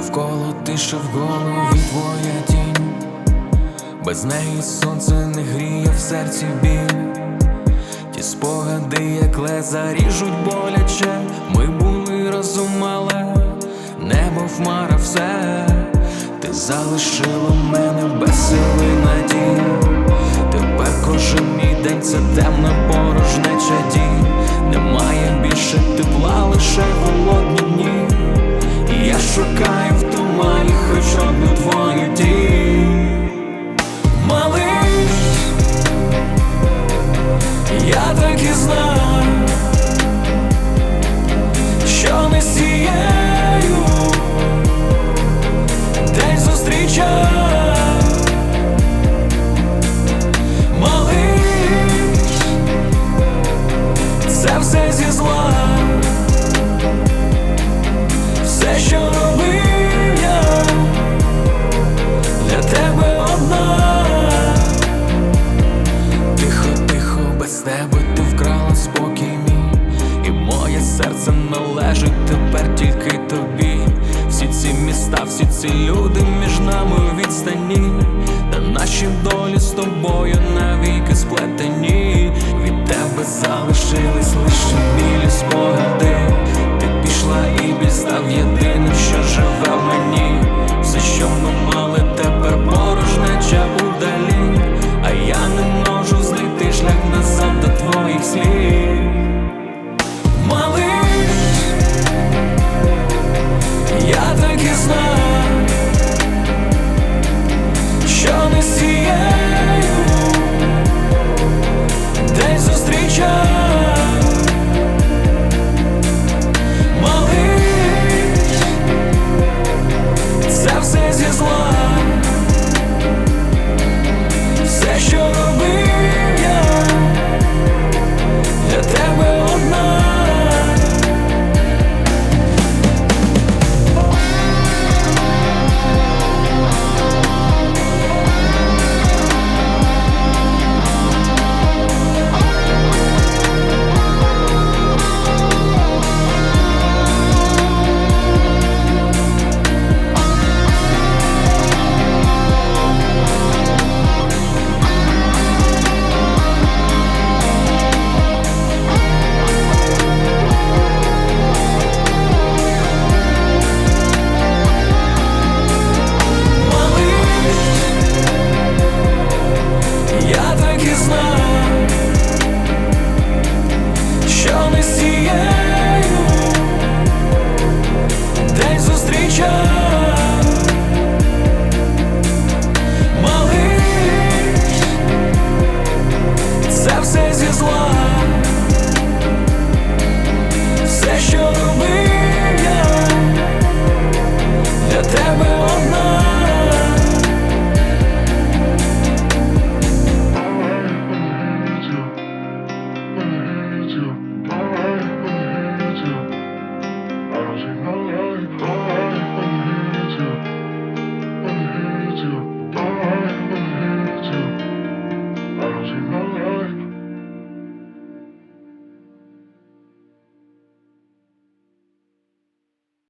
Навколо тиша в голові твоя тінь, без неї сонце не гріє в серці біль. Ті спогади, як леза ріжуть боляче, ми були разом, але небо хмара все, ти залишила мене без сили надій. Тепер кожен мій день це темна порожнеча дій. Між нами у відстані, та наші долі з тобою навіки сплетені. Від тебе залишились лише спогади.